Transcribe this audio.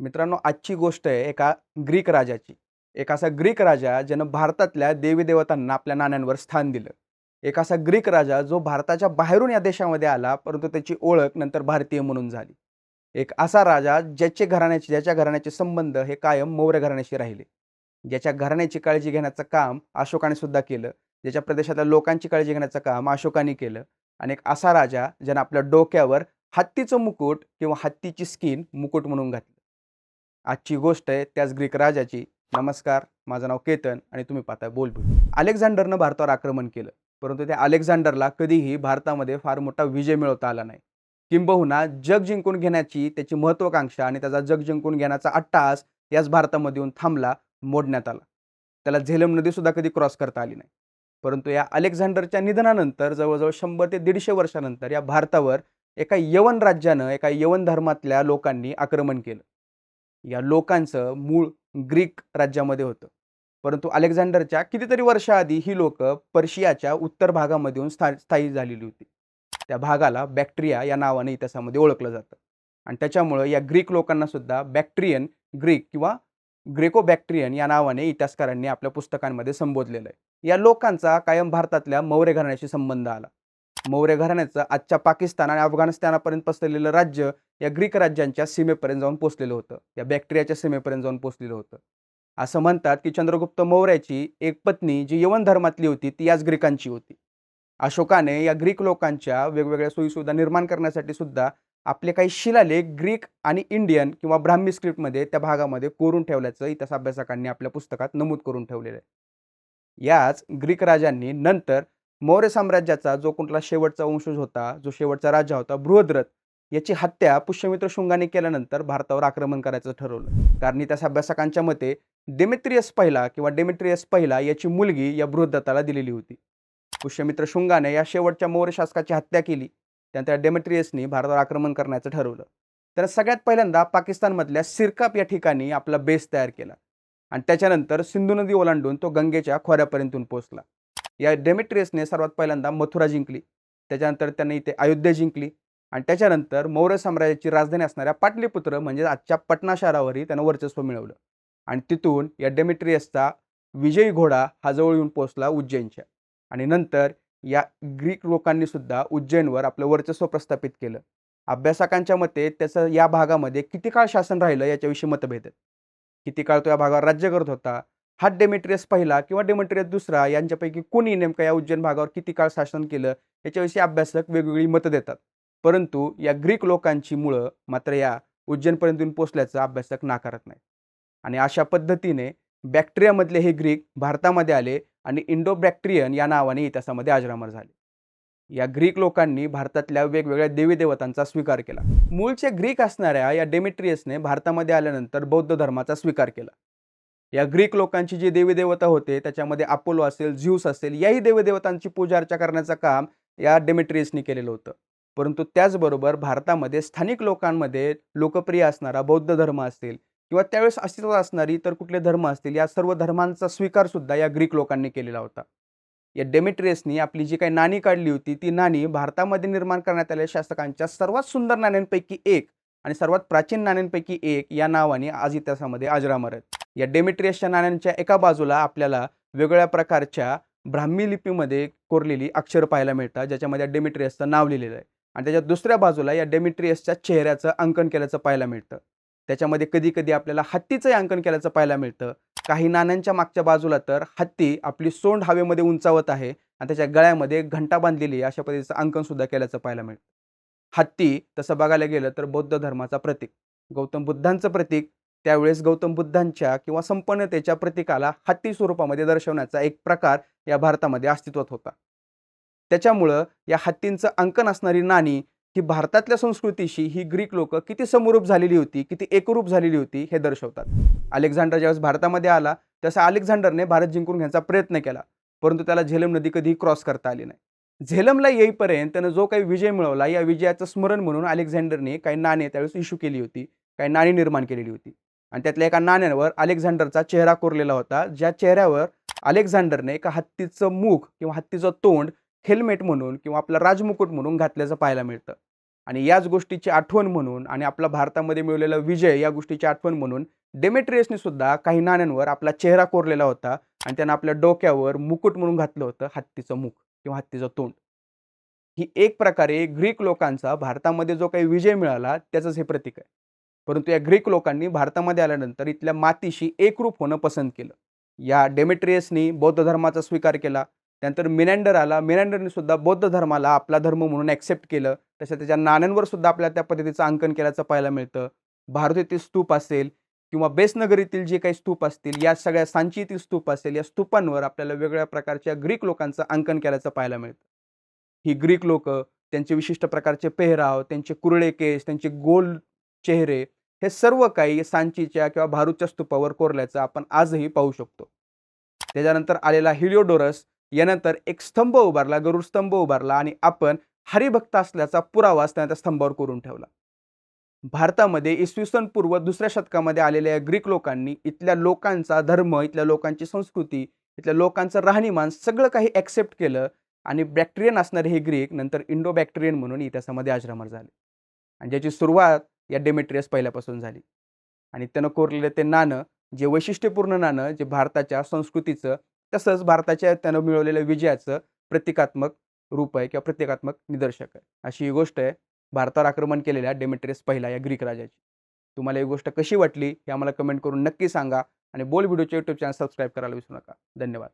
मित्रांनो आजची गोष्ट आहे एका ग्रीक राजाची. एक असा ग्रीक राजा ज्यानं भारतातल्या देवी देवतांना आपल्या नाण्यांवर स्थान दिलं. एक असा ग्रीक राजा जो भारताच्या बाहेरून या देशामध्ये आला परंतु त्याची ओळख नंतर भारतीय म्हणून झाली. एक असा राजा ज्याचे घराण्याचे ज्याच्या घराण्याचे संबंध हे कायम मौर्य घराण्याशी राहिले. ज्याच्या घराण्याची काळजी घेण्याचं काम अशोकाने सुद्धा केलं. ज्याच्या प्रदेशातल्या लोकांची काळजी घेण्याचं काम अशोकाने केलं. आणि एक असा राजा ज्यानं आपल्या डोक्यावर हत्तीचं मुकुट किंवा हत्तीची स्किन मुकुट म्हणून घातली. आजची गोष्ट आहे त्याच ग्रीक राजाची. नमस्कार माझं नाव केतन आणि तुम्ही पाहताय बोलबोल अलेक्झांडरनं भारतावर आक्रमण केलं परंतु त्या अलेक्झांडरला कधीही भारतामध्ये फार मोठा विजय मिळवता आला नाही. किंबहुना जग जिंकून घेण्याची त्याची महत्वाकांक्षा आणि त्याचा जग जिंकून घेण्याचा अट्टास याच भारतामध्ये येऊन थांबला मोडण्यात आला. त्याला झेलम नदी सुद्धा कधी क्रॉस करता आली नाही. परंतु या अलेक्झांडरच्या निधनानंतर जवळजवळ शंभर ते दीडशे वर्षानंतर या भारतावर एका यवन राज्यानं एका यवन धर्मातल्या लोकांनी आक्रमण केलं. या लोकांचं मूळ ग्रीक राज्यामध्ये होतं. परंतु अलेक्झांडरच्या कितीतरी वर्षाआधी ही लोक पर्शियाच्या उत्तर भागामध्ये येऊन स्था स्थायी झालेली होती. त्या भागाला बॅक्टेरिया या नावाने इतिहासामध्ये ओळखलं जातं. आणि त्याच्यामुळं या ग्रीक लोकांना सुद्धा बॅक्टेरियन ग्रीक किंवा ग्रेको बॅक्टेरियन या नावाने इतिहासकारांनी आपल्या पुस्तकांमध्ये संबोधलेलं आहे. या लोकांचा कायम भारतातल्या मौर्य घराण्याशी संबंध आला. मौर्य घराण्याचं आजच्या पाकिस्तान आणि अफगाणिस्तानापर्यंत पसरलेलं राज्य या ग्रीक राज्यांच्या सीमेपर्यंत जाऊन पोचलेलं होतं. या बॅक्टेरियाच्या सीमेपर्यंत जाऊन पोचलेलं होतं. असं म्हणतात की चंद्रगुप्त मौर्याची एक पत्नी जी यवन धर्मातली होती ती याच ग्रीकांची होती. अशोकाने या ग्रीक लोकांच्या वेगवेगळ्या सोयीसुविधा निर्माण करण्यासाठी सुद्धा आपले काही शिलालेख ग्रीक आणि इंडियन किंवा ब्राह्मी स्क्रिप्टमध्ये त्या भागामध्ये कोरून ठेवल्याचं इतिहास अभ्यासकांनी आपल्या पुस्तकात नमूद करून ठेवलेलं आहे. याच ग्रीक राजांनी नंतर मौर्य साम्राज्याचा जो कुठला शेवटचा वंशज होता जो शेवटचा राजा होता बृहद्रथ याची हत्या पुष्यमित्र शुंगाने केल्यानंतर भारतावर आक्रमण करायचं ठरवलं. कारण इतिहास अभ्यासकांच्या मते डेमेट्रियस पहिला किंवा डेमेट्रियस पहिला याची मुलगी या बृहद्रथाला दिलेली होती. पुष्यमित्र शुंगाने या शेवटच्या मौर्य शासकाची हत्या केली. त्यानंतर डेमेट्रियसनी भारतावर आक्रमण करण्याचं ठरवलं. त्यानं सगळ्यात पहिल्यांदा पाकिस्तानमधल्या सिरकाप या ठिकाणी आपला बेस तयार केला. आणि त्याच्यानंतर सिंधू नदी ओलांडून तो गंगेच्या खोऱ्यापर्यंतून पोहोचला. या डेमेट्रियसने सर्वात पहिल्यांदा मथुरा जिंकली. त्याच्यानंतर त्यांनी इथे अयोध्या जिंकली. आणि त्याच्यानंतर मौर्य साम्राज्याची राजधानी असणाऱ्या पाटलीपुत्र म्हणजे आजच्या पटना शहरावरही त्यानं वर्चस्व मिळवलं. आणि तिथून या डेमेट्रियसचा विजयी घोडा हा जवळ येऊन पोहोचला उज्जैनच्या. आणि नंतर या ग्रीक लोकांनी सुद्धा उज्जैनवर आपलं वर्चस्व प्रस्थापित केलं. अभ्यासकांच्या मते त्याचं या भागामध्ये किती काळ शासन राहिलं याच्याविषयी मतभेद आहेत. किती काळ तो या भागावर राज्य करत होता? हा डेमेट्रियस पहिला किंवा डेमेट्रियस दुसरा यांच्यापैकी कोणी नेमकं या उज्जैन भागावर किती काळ शासन केलं याच्याविषयी अभ्यासक वेगवेगळी मतं देतात. परंतु या ग्रीक लोकांची मुळं मात्र या उज्जैनपर्यंत येऊन पोचल्याचं अभ्यासक नाकारत नाही आणि अशा पद्धतीने बॅक्टेरियामधले हे ग्रीक भारतामध्ये आले आणि इंडो बॅक्टेरियन या नावाने इतिहासामध्ये अजरामर झाले. या ग्रीक लोकांनी भारतातल्या वेगवेगळ्या देवी देवतांचा स्वीकार केला. मूळचे ग्रीक असणाऱ्या या डेमेट्रियसने भारतामध्ये आल्यानंतर बौद्ध धर्माचा स्वीकार केला. या ग्रीक लोकांची जी देवीदेवता होते त्याच्यामध्ये अपोलो असेल झ्यूस असेल याही देवीदेवतांची पूजा अर्चा करण्याचं काम या डेमेट्रियसनी केलेलं होतं. परंतु त्याचबरोबर भारतामध्ये स्थानिक लोकांमध्ये लोकप्रिय असणारा बौद्ध धर्म असेल किंवा त्यावेळेस अस्तित्वात असणारी तर कुठले धर्म असतील या सर्व धर्मांचा स्वीकार सुद्धा या ग्रीक लोकांनी केलेला होता. या डेमेट्रियसनी आपली जी काही नाणी काढली होती ती नाणी भारतामध्ये निर्माण करण्यात आलेल्या शासकांच्या सर्वात सुंदर नाण्यांपैकी एक आणि सर्वात प्राचीन नाण्यांपैकी एक या नावाने आज इतिहासामध्ये अजरामर आहेत. या डेमिट्रियसच्या नाण्यांच्या एका बाजूला आपल्याला वेगवेगळ्या प्रकारच्या ब्राह्मी लिपीमध्ये कोरलेली अक्षर पाहायला मिळतात ज्याच्यामध्ये डेमिट्रियसचं नाव लिहिलेलं आहे. आणि त्याच्या दुसऱ्या बाजूला या डेमिट्रियसच्या चेहऱ्याचं अंकन केल्याचं पाहायला मिळतं. त्याच्यामध्ये कधी कधी आपल्याला हत्तीचंही अंकन केल्याचं पाहायला मिळतं. काही नाण्यांच्या मागच्या बाजूला तर हत्ती आपली सोंड हवेमध्ये उंचावत आहे आणि त्याच्या गळ्यामध्ये घंटा बांधलेली अशा पद्धतीचं अंकन सुद्धा केल्याचं पाहायला मिळतं. हत्ती तसं बघायला गेलं तर बौद्ध धर्माचा प्रतीक. गौतम बुद्धांचं प्रतीक त्यावेळेस गौतम बुद्धांच्या किंवा संपन्नतेच्या प्रतीकाला हत्ती स्वरूपामध्ये दर्शवण्याचा एक प्रकार या भारतामध्ये अस्तित्वात होता. त्याच्यामुळं या हत्तींचं अंकन असणारी नाणी ही भारतातल्या संस्कृतीशी ही ग्रीक लोक किती समरूप झालेली होती किती एकरूप झालेली होती हे दर्शवतात. अलेक्झांडर ज्यावेळेस भारतामध्ये आला तसा अलेक्झांडरने भारत जिंकून घ्यायचा प्रयत्न केला परंतु त्याला झेलम नदी कधीही क्रॉस करता आली नाही. झेलमला येईपर्यंत त्यानं जो काही विजय मिळवला या विजयाचं स्मरण म्हणून अलेक्झांडरने काही नाणे त्यावेळेस इश्यू केली होती काही नाणी निर्माण केलेली होती. आणि त्यातल्या एका नाण्यावर अलेक्झांडरचा चेहरा कोरलेला होता. ज्या चेहऱ्यावर अलेक्झांडरने एका हत्तीचं मुख किंवा हत्तीचं तोंड हेल्मेट म्हणून किंवा आपला राजमुकुट म्हणून घातल्याचं पाहायला मिळतं. आणि याच गोष्टीची आठवण म्हणून आणि आपला भारतामध्ये मिळवलेला विजय या गोष्टीची आठवण म्हणून डेमेट्रियसने सुद्धा काही नाण्यांवर आपला चेहरा कोरलेला होता आणि त्यानं आपल्या डोक्यावर मुकुट म्हणून घातलं होतं हत्तीचं मुख किंवा हत्तीचं तोंड. ही एक प्रकारे ग्रीक लोकांचा भारतामध्ये जो काही विजय मिळाला त्याचंच हे प्रतीक आहे. परंतु या ग्रीक लोकांनी भारतामध्ये आल्यानंतर इथल्या मातीशी एकरूप होणं पसंत केलं. या डेमेट्रियसनी बौद्ध धर्माचा स्वीकार केला. त्यानंतर मिनँडर आला. मिनॅन्डरने सुद्धा बौद्ध धर्माला आपला धर्म म्हणून ॲक्सेप्ट केलं. तसं त्याच्या नाण्यांवर सुद्धा आपल्याला त्या पद्धतीचं अंकन केल्याचं पाहायला मिळतं. भारत येथील स्तूप असेल किंवा बेसनगरीतील जे काही स्तूप असतील या सगळ्या सांची येथील स्तूप असेल या स्तूपांवर आपल्याला वेगळ्या प्रकारच्या ग्रीक लोकांचं अंकन केल्याचं पाहायला मिळतं. ही ग्रीक लोक त्यांचे विशिष्ट प्रकारचे पेहराव त्यांचे कुरळे केस त्यांचे गोल चेहरे हे सर्व काही सांचीच्या किंवा भारूच्या स्तूपावर कोरल्याचं आपण आजही पाहू शकतो. त्याच्यानंतर आलेला हिलिओडोरस यानंतर एक स्तंभ उभारला गरुड स्तंभ उभारला आणि आपण हरिभक्त असल्याचा पुरावा त्यानं त्या स्तंभावर करून ठेवला. भारतामध्ये इसवी सन पूर्व दुसऱ्या शतकामध्ये आलेल्या ग्रीक लोकांनी इथल्या लोकांचा धर्म इथल्या लोकांची संस्कृती इथल्या लोकांचं राहणीमान सगळं काही ॲक्सेप्ट केलं आणि बॅक्टेरियन असणारे हे ग्रीक नंतर इंडो बॅक्टेरियन म्हणून इतिहासामध्ये आश्रमर झाले. आणि ज्याची सुरुवात या डेमेट्रियस पहिल्यापासून झाली. आणि त्यानं कोरलेलं ते नाणं जे वैशिष्ट्यपूर्ण नाणं जे भारताच्या संस्कृतीचं तसंच भारताच्या त्यानं मिळवलेल्या विजयाचं प्रतिकात्मक रूप आहे किंवा प्रतिकात्मक निदर्शक आहे. अशी ही गोष्ट आहे भारतावर आक्रमण केलेल्या डेमेट्रियस पहिला या ग्रीक राजाची. तुम्हाला ही गोष्ट कशी वाटली हे आम्हाला कमेंट करून नक्की सांगा आणि बोल व्हिडिओचे यूट्यूब चॅनल सबस्क्राईब करायला विसरू नका. धन्यवाद.